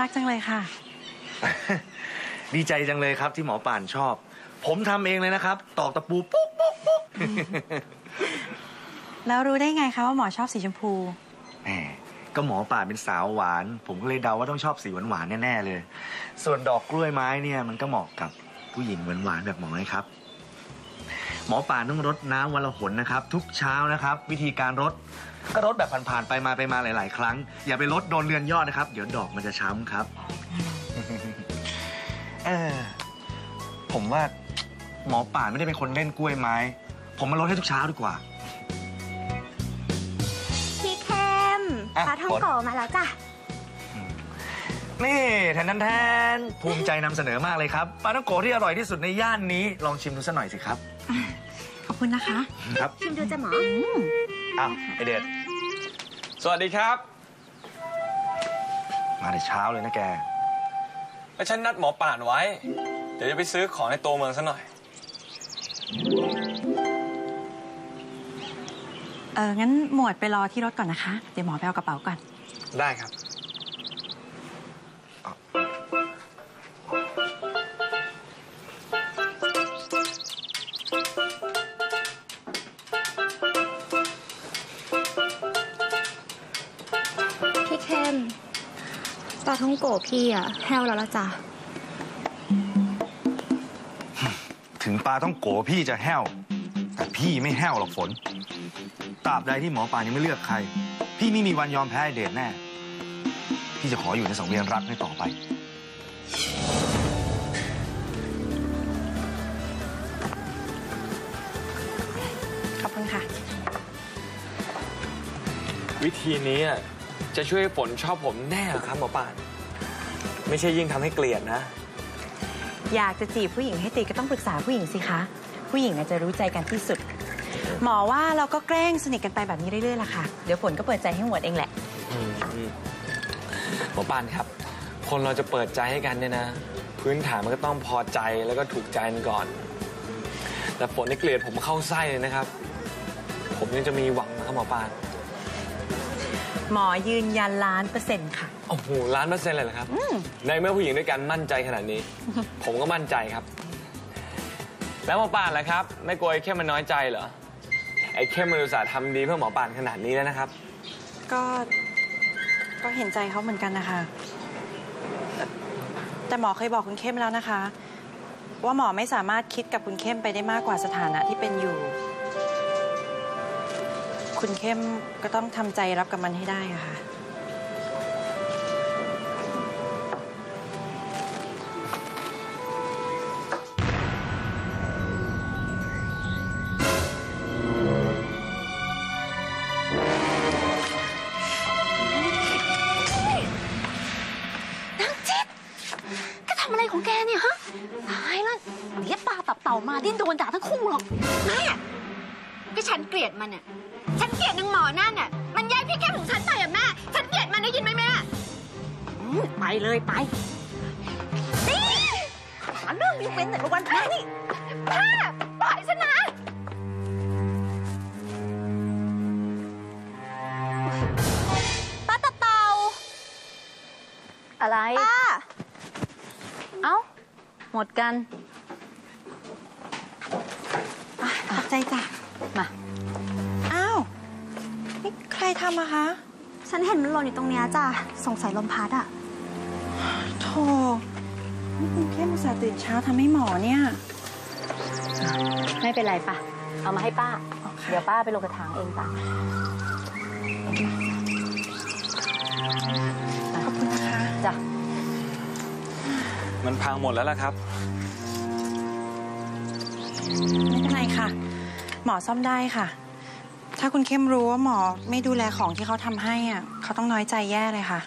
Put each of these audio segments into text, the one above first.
รักจังเลยค่ะ ดีใจจังเลยครับที่หมอป่านชอบ ผมทำเองเลยนะครับ ตอกตะปูปุ๊กปุ๊กปุ๊กแล้วรู้ได้ไงคะว่าหมอชอบสีชมพูแหมก็หมอป่านเป็นสาวหวาน ผมก็เลยเดาว่าต้องชอบสีหวานๆแน่ๆเลย ส่วนดอกกล้วยไม้เนี่ยมันก็เหมาะกับผู้หญิงหวานๆแบบหมอไงครับ หมอป่านต้องรดน้ำวันละหนนะครับ ทุกเช้านะครับ วิธีการรดก็รดแบบผ่านๆไปมาไปมาหลาย ๆ ครั้ง อย่าไปรดโดนเรือนยอดนะครับ เดี๋ยวดอกมันจะช้ำครับเออผมว่าหมอป่านไม่ได้เป็นคนเล่นกล้วยไม้ ผมมารดให้ทุกเช้าดีกว่า พี่เข้มอะปลาท่องโกะมาแล้วจ้ะ นี่แทนนันแทนภูมิใจนำเสนอมากเลยครับปลาท่องโกะที่อร่อยที่สุดในย่านนี้ลองชิมดูสักหน่อยสิครับขอบคุณนะคะครับชิมดูจ้ะหมออ้าวไอเดดสวัสดีครับมาแต่เช้าเลยนะแก แล้วฉันนัดหมอป่านไว้ เดี๋ยวจะไปซื้อของในตัวเมืองซะหน่อย เอองั้นหมวดไปรอที่รถก่อนนะคะ เดี๋ยวหมอไปเอากระเป๋าก่อน ได้ครับ ปลาท่องโกะพี่อะแห้วแล้วละจ้ะ ถึงปลาต้องโกะพี่จะแห้ว แต่พี่ไม่แห้วหรอกฝนตราบใดที่หมอป่านยังไม่เลือกใคร พี่ไม่มีวันยอมแพ้ไอ้เดดแน่ พี่จะขออยู่ในสังเวียนรักให้ต่อไป ขอบคุณค่ะ วิธีนี้อะ จะช่วยให้ฝนชอบผมแน่เหรอครับหมอป่าน ไม่ใช่ยิ่งทำให้เกลียดนะ อยากจะจีบผู้หญิงให้ติดก็ต้องปรึกษาผู้หญิงสิคะ ผู้หญิงอาจจะรู้ใจกันที่สุด หมอว่าเราก็แกล้งสนิทกันไปแบบนี้เรื่อยๆล่ะค่ะ เดี๋ยวฝนก็เปิดใจให้หมวดเองแหละอืมอืมหมอป่านครับ คนเราจะเปิดใจให้กันเนี่ยนะ พื้นฐานมันก็ต้องพอใจแล้วก็ถูกใจกันก่อน แต่ฝนนี่เกลียดผมเข้าไส้เลยนะครับ ผมยังจะมีหวังนะครับหมอป่าน หมอยืนยันล้านเปอร์เซ็นต์ค่ะ โอ้โหล้านเปอร์เซ็นต์เลยเหรอครับ ในเมื่อผู้หญิงด้วยกันมั่นใจขนาดนี้ ผมก็มั่นใจครับ แล้วหมอป่านล่ะครับ ไม่กลัวไอ้เข้มมันน้อยใจเหรอ ไอ้เข้มมันอุตส่าห์ทำดีเพื่อหมอป่านขนาดนี้แล้วนะครับ ก็ก็เห็นใจเขาเหมือนกันนะคะ แต่แต่หมอเคยบอกคุณเข้มแล้วนะคะ ว่าหมอไม่สามารถคิดกับคุณเข้มไปได้มากกว่าสถานะที่เป็นอยู่ คุณเข้มก็ต้องทำใจรับกับมันให้ได้อะค่ะ นางจิตแกทำอะไรของแกเนี่ยฮะตายแล้วเดี๋ยวปลาตับเต่ามาดิ้นโดนด่าทั้งคู่หรอกแม่ ก็ฉันเกลียดมันอะ ฉันเกลียดนางหมอนั่นอะ มันแย่งพี่แก้มของฉันไปอะแม่ ฉันเกลียดมันได้ยินไหมแม่อืมไปเลยไปนี่หาเรื่องมีเว้นแต่ละวันแม่นี่ป้าปล่อยฉันนะป้าตะเต่าอะไร ป้า เอ้า หมดกัน ขอบใจจ้ะ มา อ้าว นี่ใครทำอะคะ ฉันเห็นมันหล่นอยู่ตรงเนี้ยจ้ะสงสัยลมพัดอะโธ่นี่คุณเข้มอุตส่าห์ตื่นเช้าทำให้หมอเนี่ย ไม่เป็นไรปะเอามาให้ป้าอ๋อค่ะเดี๋ยวป้าไปลงกระถางเองจ้ะขอบคุณนะคะจ้ะ มันพังหมดแล้วล่ะครับ ไม่เป็นไรค่ะ หมอซ่อมได้ค่ะ ถ้าคุณเข้มรู้ว่าหมอไม่ดูแลของที่เขาทำให้อะเขาต้องน้อยใจแย่เลยค่ะ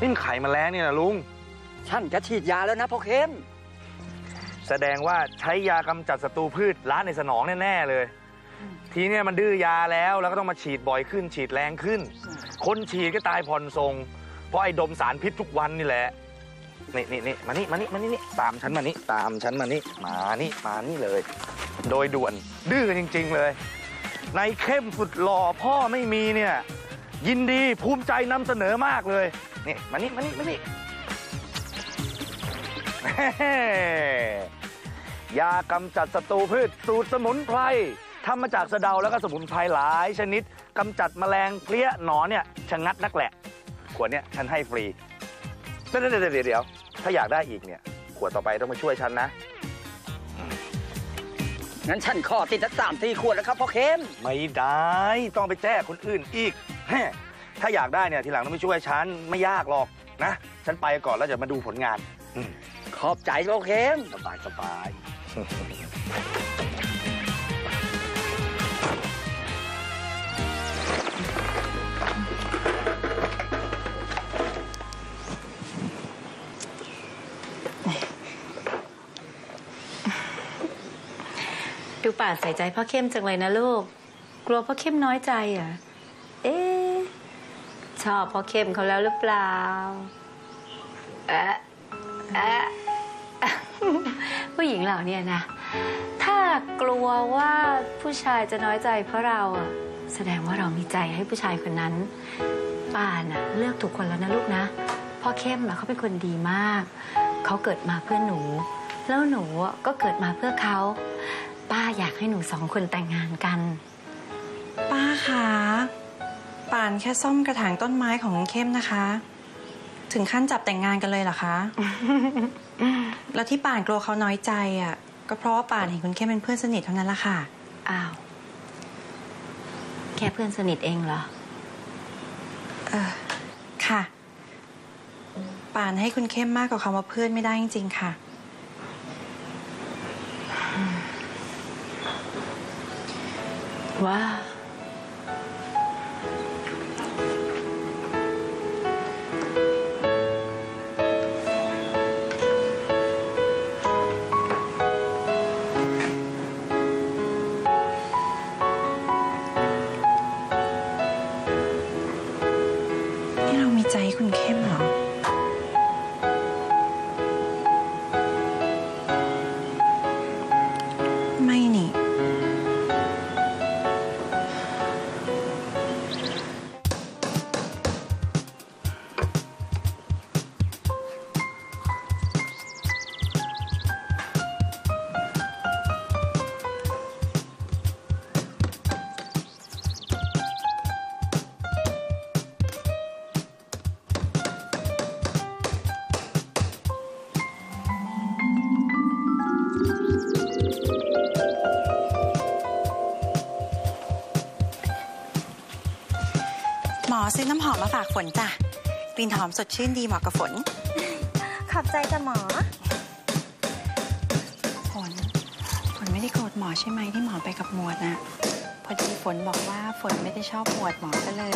นี่มันไขมาแล้วเนี่ยนะลุง ฉันจะฉีดยาแล้วนะพ่อเข้ม แสดงว่าใช้ยากำจัดศัตรูพืชล้านในสนองแน่ ๆ เลย ทีเนี้ยมันดื้อยาแล้วแล้วก็ต้องมาฉีดบ่อยขึ้น ฉีดแรงขึ้น คนฉีดก็ตายผ่อนทรงเพราะไอ้ดมสารพิษทุกวันนี่แหละนี่นี่นี่มานี่มานี่มานี่นี่ตามฉันมานี่ตามฉันมานี่มานี่มานี่เลย โดยด่วนดื้อจริง ๆเลย ในเข้มสุดหล่อพ่อไม่มีเนี่ยยินดีภูมิใจนำเสนอมากเลยนี่มานี่มานี่มานี่แฮ่ยากำจัดศัตรูพืชสูตรสมุนไพร ทำมาจากสะเดาแล้วก็สมุนไพรหลายชนิดกำจัดแมลงเพลี้ยหนอนเนี่ยชะงัดนักแหละ ขวดเนี่ยฉันให้ฟรีเดี๋ยวเดี๋ยวเดี๋ยวเดี๋ยวถ้าอยากได้อีกเนี่ย ขวดต่อไปต้องมาช่วยฉันนะ งั้นฉันขอติดสักสามสี่ขวดแล้วครับพ่อเข้มไม่ได้ต้องไปแจ้คนอื่นอีกแฮ่ถ้าอยากได้เนี่ยทีหลังต้องไปช่วยฉันไม่ยากหรอกนะ ฉันไปก่อนแล้วจะมาดูผลงานอืมขอบใจพ่อเข้มสบายสบาย ดูป่านใส่ใจพ่อเข้มจังเลยนะลูก กลัวพ่อเข้มน้อยใจอะ เอ๊ะชอบพ่อเข้มเขาแล้วหรือเปล่าแอะแอะผู้หญิงเหล่านี้นะ ถ้ากลัวว่าผู้ชายจะน้อยใจเพราะเราอะแสดงว่าเรามีใจให้ผู้ชายคนนั้น ป่านอะเลือกถูกคนแล้วนะลูกนะ พ่อเข้มอะเขาเป็นคนดีมาก เขาเกิดมาเพื่อหนู แล้วหนูก็เกิดมาเพื่อเขา อยากให้หนูสองคนแต่งงานกัน ป้าคะป่านแค่ซ่อมกระถางต้นไม้ของเข้มนะคะ ถึงขั้นจับแต่งงานกันเลยเหรอคะ แล้วที่ป่านกลัวเขาน้อยใจอะ ก็เพราะว่าป่านเห็นคุณเข้มเป็นเพื่อนสนิทเท่านั้นละค่ะ อ้าว แค่เพื่อนสนิทเองเหรอ เออ ค่ะ ป่านให้คุณเข้มมากกว่าคำว่าเพื่อนไม่ได้จริงๆค่ะ ว่านี่เรามีใจคุณเข้ม ซื้อน้ำหอมมาฝากฝนจ้ะ กลิ่นหอมสดชื่นดีเหมาะกับฝน ขอบใจจ้ะหมอ ฝน ฝนไม่ได้โกรธหมอใช่ไหมที่หมอไปกับหมวดนะพอดีฝนบอกว่าฝนไม่ได้ชอบหมวดหมอก็เลย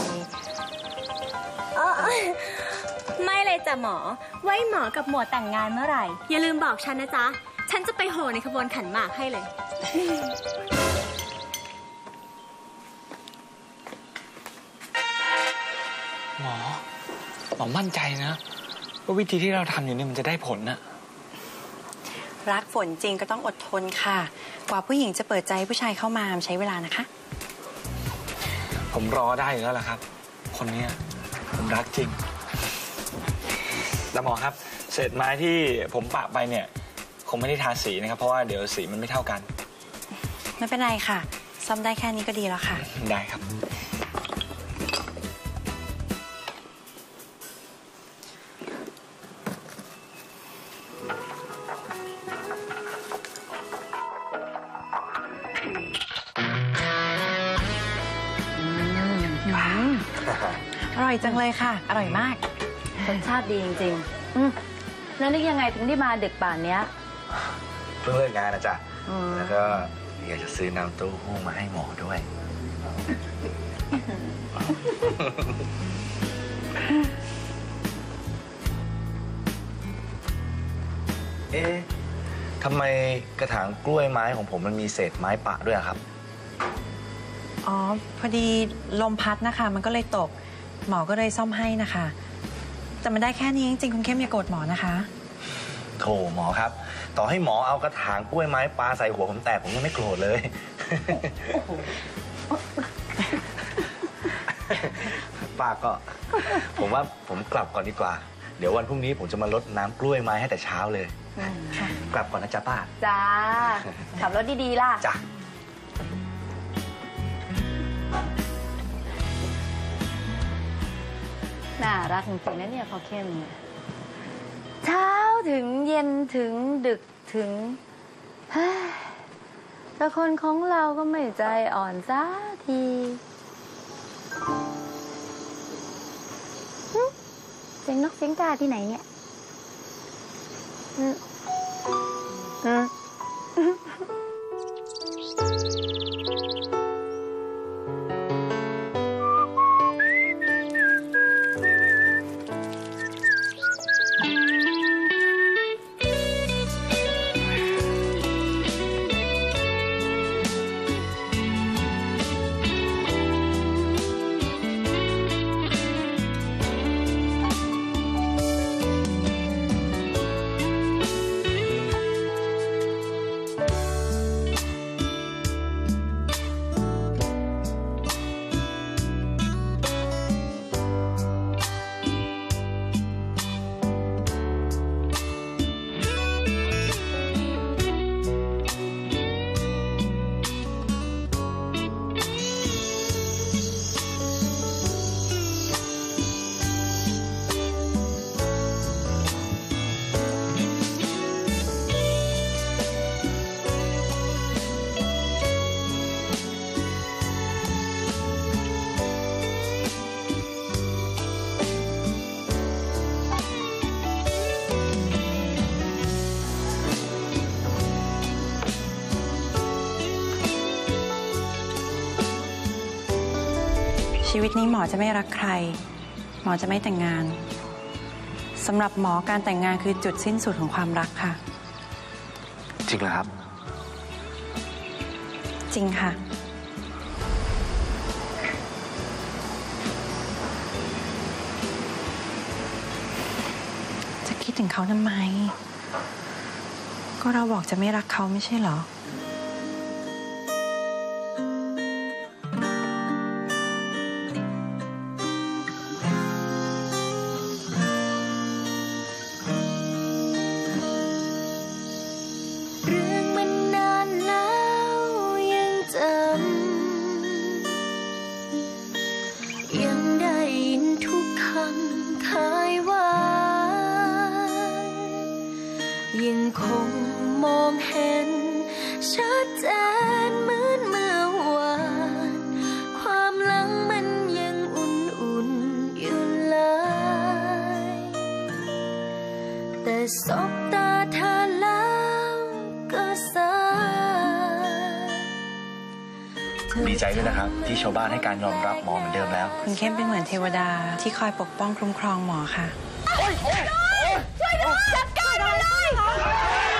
ไม่เลยจ้ะหมอ ไว้หมอกับหมวดแต่งงานเมื่อไหร่ อย่าลืมบอกฉันนะจ๊ะ ฉันจะไปโหในขบวนขันหมากให้เลย หมอมั่นใจนะว่าวิธีที่เราทำอยู่เนี่ยมันจะได้ผลนะรักฝนจริงก็ต้องอดทนค่ะ กว่าผู้หญิงจะเปิดใจให้ผู้ชายเข้ามาใช้เวลานะคะ ผมรอได้อยู่แล้วล่ะครับ คนเนี้ยผมรักจริงแต่หมอครับ เศษไม้ที่ผมปะไปเนี่ยคงไม่ได้ทาสีนะครับ เพราะว่าเดี๋ยวสีมันไม่เท่ากัน ไม่เป็นไรค่ะ ซ่อมได้แค่นี้ก็ดีแล้วค่ะ ได้ครับ อร่อยจังเลยค่ะ อร่อยมากรสชาติดีจริงๆอืมแล้วนึกยังไงถึงได้มาดึกป่านเนี้ย เพิ่งเลิกงานนะจ๊ะ อืมแล้วก็อยากจะซื้อน้ำเต้าหู้มาให้หมอด้วย เอ๊ะทำไมกระถางกล้วยไม้ของผมมันมีเศษไม้ปะด้วยอะครับ อ๋อ พอดีลมพัดนะคะ มันก็เลยตก หมอก็เลยซ่อมให้นะคะ แต่มันได้แค่นี้จริงๆคุณเข้มอย่าโกรธหมอนะคะ โถหมอครับ ต่อให้หมอเอากระถางกล้วยไม้ปลาใส่หัวผมแตกผมยังไม่โกรธเลย ป้าก็ ผมว่าผมกลับก่อนดีกว่า เดี๋ยววันพรุ่งนี้ผมจะมาลดน้ำกล้วยไม้ให้แต่เช้าเลย กลับก่อนนะจ๊ะป้า จ้า ขับรถดี ๆ ล่ะ จ้ะ น่ารักจริงๆนะเนี่ยพ่อเข้มเนี่ยเช้าถึงเย็นถึงดึกถึงเฮ้ยแต่คนของเราก็ไม่ใจอ่อนสักทีหึเสียงนกเสียงกาที่ไหนเนี่ยอืม ชีวิตนี้หมอจะไม่รักใคร หมอจะไม่แต่งงานสำหรับหมอการแต่งงานคือจุดสิ้นสุดของความรักค่ะ จริงเหรอครับ จริงค่ะ จะคิดถึงเขาทำไม ก็เราบอกจะไม่รักเขาไม่ใช่เหรอ ยังคงมองเห็น ชัดเจนเหมือนเมื่อวาน ความหลังมันยังอุ่นๆอยู่เลย แต่สบตาเธอแล้วก็สายดีใจด้วยนะครับ ที่ชาวบ้านให้การยอมรับหมอเหมือนเดิมแล้ว คุณเข้มเป็นเหมือนเทวดาที่คอยปกป้องคุ้มครองหมอค่ะเอ my God! Oh. I've got!